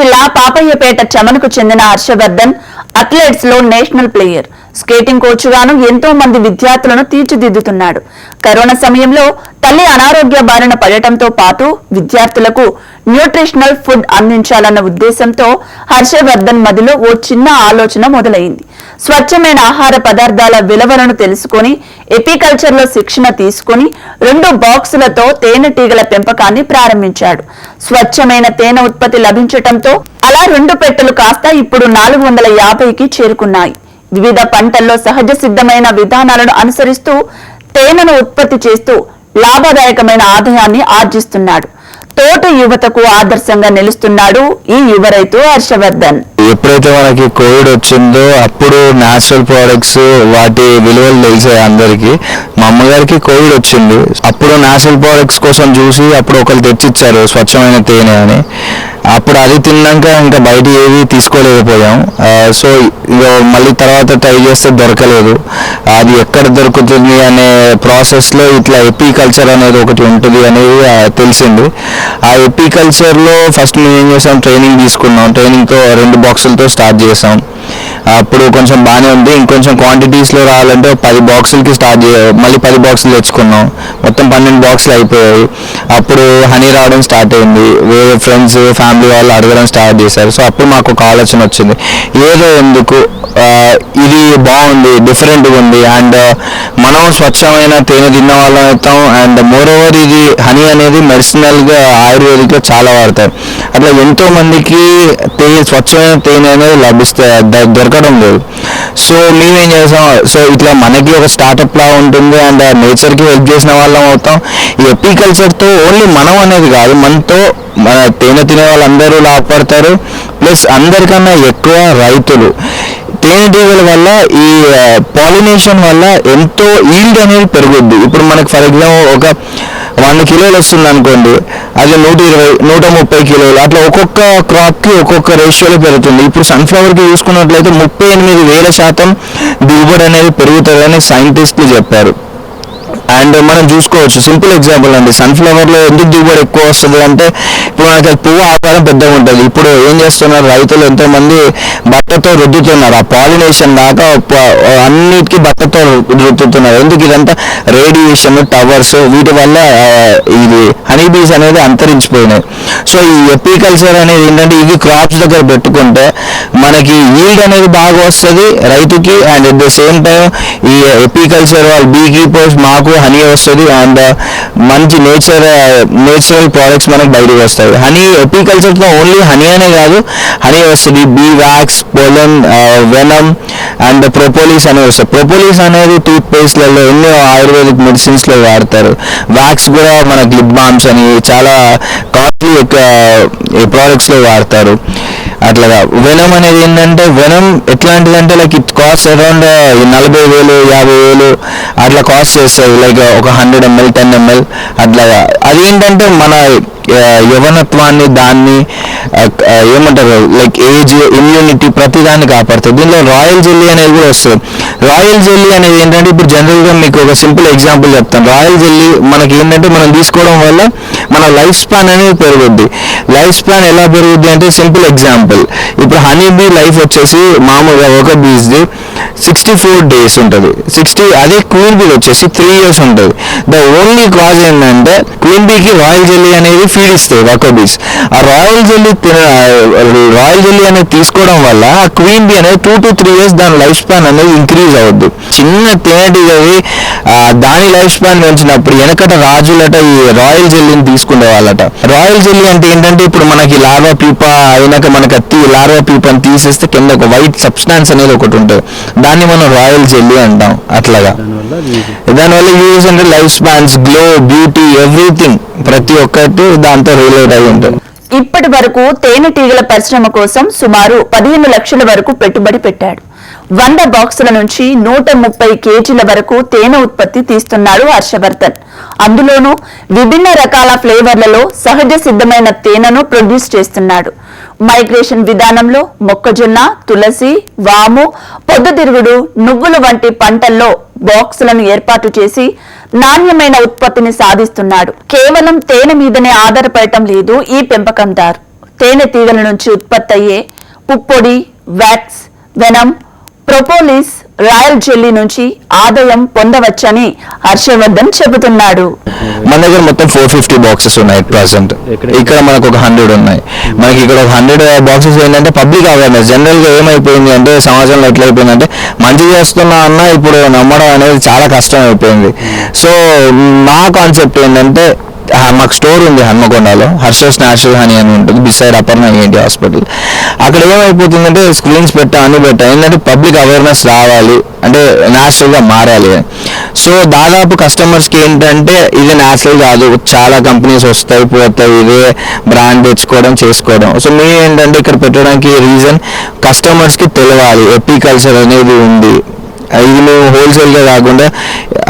జిల్లా పాపయ్యపేట చమనుకు చెందిన హర్షవర్ధన్ అథ్లెట్స్లో నేషనల్ ప్లేయర్. స్కేటింగ్ కోచ్ గాను ఎంతో మంది విద్యార్థులను తీర్చిదిద్దుతున్నాడు. కరోనా సమయంలో తల్లి అనారోగ్య బారిన పడటంతో పాటు విద్యార్థులకు న్యూట్రిషనల్ ఫుడ్ అందించాలన్న ఉద్దేశంతో హర్షవర్ధన్ మదిలో ఓ చిన్న ఆలోచన మొదలైంది. స్వచ్ఛమైన ఆహార పదార్థాల విలువలను తెలుసుకొని ఎపికల్చర్లో శిక్షణ తీసుకుని రెండు బాక్సులతో తేనెటీగల పెంపకాన్ని ప్రారంభించాడు. స్వచ్ఛమైన తేనె ఉత్పత్తి లభించటంతో అలా రెండు పెట్టెలు కాస్త ఇప్పుడు నాలుగు వందల యాభైకి చేరుకున్నాయి. వివిధ పంటల్లో సహజ సిద్ధమైన విధానాలను అనుసరిస్తూ తేనెను ఉత్పత్తి చేస్తూ లాభదాయకమైన ఆదాయాన్ని ఆర్జిస్తున్నాడు. తోట యువతకు ఆదర్శంగా నిలుస్తున్నాడు ఈ యువ రైతు హర్షవర్ధన్. ఎప్పుడైతే మనకి కోవిడ్ వచ్చిందో అప్పుడు న్యాచురల్ ప్రోడక్ట్స్ వాటి విలువలు తెలిసాయి అందరికీ. మా అమ్మగారికి కోవిడ్ వచ్చింది. అప్పుడు న్యాచురల్ ప్రోడక్ట్స్ కోసం చూసి అప్పుడు ఒకరు తెచ్చిచ్చారు స్వచ్ఛమైన తేనె అని. అప్పుడు అది తిన్నాక ఇంకా బయట ఏవి తీసుకోలేకపోయాం. సో మళ్ళీ తర్వాత ట్రై చేస్తే దొరకలేదు. అది ఎక్కడ దొరుకుతుంది అనే ప్రాసెస్లో ఇట్లా ఎపికల్చర్ అనేది ఒకటి ఉంటుంది అనేది తెలిసింది. ఆ ఎపికల్చర్లో ఫస్ట్ మేము ఏం చేసాం ట్రైనింగ్ తీసుకున్నాం. ట్రైనింగ్తో రెండు బాక్సులతో స్టార్ట్ చేసాం. అప్పుడు కొంచెం బాగానే ఉంది. ఇంకొంచెం క్వాంటిటీస్లో రావాలంటే పది బాక్సులకి స్టార్ట్ చే మళ్ళీ పది బాక్సులు తెచ్చుకున్నాం. మొత్తం పన్నెండు బాక్సులు అయిపోయాయి. అప్పుడు హనీ రావడం స్టార్ట్ అయింది. వేరే ఫ్రెండ్స్ ఫ్యామిలీ వాళ్ళు అడగడం స్టార్ట్ చేశారు. సో అప్పుడు మాకు ఒక ఆలోచన వచ్చింది. ఏదో ఎందుకు ఇది బాగుంది డిఫరెంట్గా ఉంది. అండ్ మనం స్వచ్ఛమైన తేనె తిన్న వాళ్ళం అవుతాం. అండ్ మోర్ ఓవర్ ఇది హనీ అనేది మెడిసినల్గా ఆయుర్వేదిక్లో చాలా వాడతారు. అట్లా ఎంతో మందికి తేనె స్వచ్ఛమైన తేనె అనేది లభిస్తే దొరకడం లేదు. సో మేమేం చేసాం సో ఇట్లా మనకి ఒక స్టార్టప్ లా ఉంటుంది అండ్ నేచర్కి హెల్ప్ చేసిన వాళ్ళం అవుతాం. ఈ ఎపికల్చర్తో ఓన్లీ మనం అనేది కాదు మనతో మన తేనె తినే వాళ్ళందరూ లాభపడతారు. ప్లస్ అందరికన్నా ఎక్కువ రైతులు. తేనెటీగల వల్ల ఈ పాలినేషన్ వల్ల ఎంతో ఈల్డ్ అనేది పెరుగుద్ది. ఇప్పుడు మనకి ఫర్ ఎగ్జాంపుల్ ఒక వంద కిలోలు వస్తుంది అనుకోండి అది నూట ఇరవై నూట ముప్పై కిలోలు. అట్లా ఒక్కొక్క క్రాప్కి ఒక్కొక్క రేషియోలో పెరుగుతుంది. ఇప్పుడు సన్ఫ్లవర్కి చూసుకున్నట్లయితే ముప్పై ఎనిమిది వేల శాతం దిగుబడి అనేది పెరుగుతుందని సైంటిస్టులు చెప్పారు. అండ్ మనం చూసుకోవచ్చు. సింపుల్ ఎగ్జాంపుల్ అండి. సన్ఫ్లవర్లో ఎందుకు దిగుబడి ఎక్కువ వస్తుంది అంటే ఇప్పుడు మనకి పువ్వు ఆకారం పెద్దగా ఉంటుంది. ఇప్పుడు ఏం చేస్తున్నారు? రైతులు ఎంతో మంది బట్టతో రుద్దుతున్నారు. ఆ పాలినేషన్ దాకా అన్నిటికీ బట్టతో రుద్దుతున్నారు. ఎందుకు ఇదంతా? రేడియేషన్ టవర్స్ వీటి వల్ల ఇది హనీ బీస్ అనేది అంతరించిపోయినాయి. సో ఈ ఎపికల్చర్ అనేది ఏంటంటే ఇది క్రాప్స్ దగ్గర పెట్టుకుంటే మనకి ఈల్డ్ అనేది బాగా వస్తుంది రైతుకి. And at the same time ఈ ఎపికల్చర్ వాళ్ళ బీ కీపర్స్ మాకు హనీ వస్తుంది అండ్ మంచి నేచర్ నేచురల్ ప్రోడక్ట్స్ మనకి బయటకు వస్తాయి. హనీ ఎపికల్చర్తో ఓన్లీ హనీ అనే కాదు హనీ వస్తుంది bee wax pollen venom and propolis అనేవి వస్తాయి. ప్రొపోలిస్ అనేది టూత్ పేస్ట్లలో ఎన్నో ఆయుర్వేదిక్ మెడిసిన్స్లో వాడతారు. వ్యాక్స్ కూడా మనకి లిప్ బామ్స్ అని చాలా కాస్ట్లీ ప్రోడక్ట్స్లో uh, వాడతారు. అట్లాగా వెనం అనేది ఏంటంటే వెనం ఎట్లాంటిదంటే లైక్ ఇట్ కాస్ట్ అరౌండ్ నలభై వేలు యాభై వేలు అట్లా కాస్ట్ చేస్తుంది. లైక్ ఒక హండ్రెడ్ ఎంఎల్ టెన్ ఎంఎల్ అట్లాగా. అది ఏంటంటే మన యవనత్వాన్ని దాన్ని ఏమంటారు లైక్ ఏజ్ ఇమ్యూనిటీ ప్రతి దాన్ని కాపాడుతుంది. దీనిలో రాయల్ జెల్లీ అనేది కూడా వస్తుంది. రాయల్ జెల్లీ అనేది ఏంటంటే ఇప్పుడు జనరల్గా మీకు ఒక సింపుల్ ఎగ్జాంపుల్ చెప్తాను. రాయల్ జెల్లీ మనకి ఏంటంటే మనం తీసుకోవడం వల్ల మన లైఫ్ స్పాన్ అనేది పెరుగుద్ది. లైఫ్ స్పాన్ ఎలా పెరుగుద్ది అంటే సింపుల్ ఎగ్జాంపుల్ ఇప్పుడు హనీ బీ లైఫ్ వచ్చేసి మామూలుగా ఒక బీజ్ది సిక్స్టీ ఫోర్ డేస్ ఉంటుంది. సిక్స్టీ అదే క్వీన్ బీ వచ్చేసి త్రీ ఇయర్స్ ఉంటుంది. ద ఓన్లీ కాజ్ ఏంటంటే క్వీన్ బీకి రాయల్ జెల్లీ అనేది ఫీడ్ ఇస్తాయి వకో బీస్ ఆ రాయల్ జెల్లీ రాయల్ జెల్లీ అనేది తీసుకోవడం వల్ల ఆ క్వీన్ బీ అనేది టూ టు త్రీ ఇయర్స్ దాని లైఫ్ స్పాన్ అనేది ఇంక్రీజ్ అవుద్ది. చిన్న తేనెటీగవి దాని లైఫ్ స్పాన్ పెంచినప్పుడు వెనకట రాజులట ఈ రాయల్ జెల్లీని తీసుకునే వాళ్ళట. రాయల్ జెల్లీ అంటే ఏంటంటే ఇప్పుడు మనకి లార్వా పీప అయినాక మనకి అత్తి లార్వా పీపని తీసేస్తే కింద ఒక వైట్ సబ్స్టాన్స్ అనేది ఒకటి ఉంటుంది. దాన్ని మనం రాయల్ జెల్లీ అంటాం. అట్లాగా. దానివల్ల యూజ్ అంటే life spans glow beauty everything. ప్రతి ఒక్కటి దాంతో రిలేట్ అయి ఉంటుంది. ఇప్పటి వరకు తేనెటీగల పరిశ్రమ కోసం సుమారు పదిహేను లక్షల వరకు పెట్టుబడి పెట్టాడు. వంద బాక్సుల నుంచి నూట ముప్పై కేజీల వరకు తేనె ఉత్పత్తి తీస్తున్నాడు హర్షవర్ధన్. అందులోనూ విభిన్న రకాల ఫ్లేవర్లలో సహజ సిద్ధమైన తేనెను ప్రొడ్యూస్ చేస్తున్నాడు. మైగ్రేషన్ విధానంలో మొక్కజొన్న తులసి వాము పొద్దుతిరుగుడు నువ్వులు వంటి పంటల్లో బాక్సులను ఏర్పాటు చేసి నాణ్యమైన ఉత్పత్తిని సాధిస్తున్నాడు. కేవలం తేనె మీదనే ఆధారపడటం లేదు ఈ పెంపకందారు. తేనె తీగల నుంచి ఉత్పత్తి అయ్యే పుప్పొడి wax venom propolis royal jelly నుంచి ఆదాయం పొందవచ్చని హర్షవర్ధన్ చెబుతున్నాడు. మన దగ్గర మొత్తం ఫోర్ ఫిఫ్టీ బాక్సెస్ ఉన్నాయి ప్రజెంట్ ఇక్కడ మనకు ఒక హండ్రెడ్ ఉన్నాయి. మనకి ఇక్కడ ఒక హండ్రెడ్ బాక్సెస్ ఏంటంటే పబ్లిక్ అవేర్నెస్ జనరల్గా ఏమైపోయింది అంటే సమాజంలో ఎట్లా అయిపోయిందంటే మంచి చేస్తున్నా అన్న ఇప్పుడు నమ్మడం అనేది చాలా కష్టం అయిపోయింది సో మా కాన్సెప్ట్ ఏంటంటే మాకు స్టోర్ ఉంది హన్మకొండలో. హర్షస్ న్యాచురల్ హనీ అని ఉంటుంది. బిసైడ్ అపర్ణ ఏంటి హాస్పిటల్. అక్కడ ఏమైపోతుందంటే స్క్రీన్స్ పెట్టా అన్ని పెట్టా. ఏంటంటే పబ్లిక్ అవేర్నెస్ రావాలి. అంటే న్యాచురల్గా మారాలి. సో దాదాపు కస్టమర్స్కి ఏంటంటే ఇది న్యాచురల్ కాదు. చాలా కంపెనీస్ వస్తాయి పోతాయి. ఇదే బ్రాండ్ తెచ్చుకోవడం చేసుకోవడం. సో మేము ఏంటంటే ఇక్కడ పెట్టడానికి రీజన్ కస్టమర్స్కి తెలియాలి తెలవాలి. ఎపీ కల్చర్ అనేది ఉంది. ఇది మేము హోల్సేల్గా కాకుండా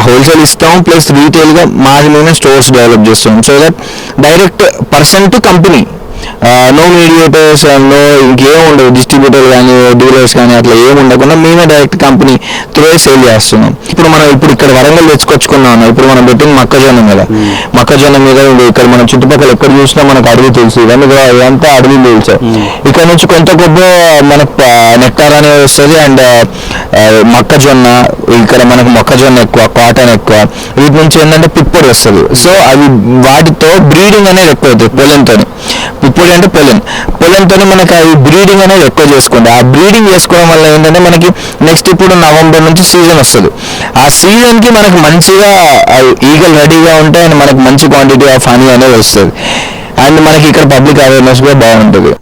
హోల్సేల్ ఇస్తాం ప్లస్ రీటైల్గా మాది మేమే స్టోర్స్ డెవలప్ చేస్తాం. So that direct person to company no mediators no ఇంకేం ఉండదు డిస్ట్రిబ్యూటర్ కానీ డీలర్స్ కానీ అట్లా ఏం ఉండకుండా మేమే డైరెక్ట్ కంపెనీ త్రూ సేల్ చేస్తున్నాం. ఇప్పుడు మనం ఇప్పుడు ఇక్కడ వరంగల్ తెచ్చుకొచ్చుకున్నాం ఇప్పుడు మనం పెట్టింది మొక్కజొన్న మీద. మొక్కజొన్న మీద ఇక్కడ మనం చుట్టుపక్కల ఎక్కడ చూసినా మనకు అడవి తెలుసు. ఇవన్నీ కూడా ఇదంతా అడవి తెలుసు. ఇక్కడ నుంచి కొంత గొప్ప మనకు నెక్టార్ అనేది వస్తుంది అండ్ మొక్కజొన్న. ఇక్కడ మనకు మొక్కజొన్న ఎక్కువ కాటన్ ఎక్కువ. వీటి నుంచి ఏంటంటే పిప్పొడి వస్తుంది. సో అవి వాటితో బ్రీడింగ్ అనేది ఎక్కువ అవుతుంది పొలంతో పిప్పొడి అంటే పొలం. పొలంతో మనకి అవి బ్రీడింగ్ అనేది ఎక్కువ చేసుకోండి ఆ బ్రీడింగ్ చేసుకోవడం వల్ల ఏంటంటే మనకి నెక్స్ట్ ఇప్పుడు నవంబర్ నుంచి సీజన్ వస్తుంది. ఆ సీజన్కి మనకు మనకి మంచిగా ఈగలు రెడీగా ఉంటాయి అండ్ మనకి మంచి క్వాంటిటీ ఆఫ్ హనీ అనేది వస్తుంది. అండ్ మనకి ఇక్కడ పబ్లిక్ అవేర్నెస్ కూడా బాగుంటుంది.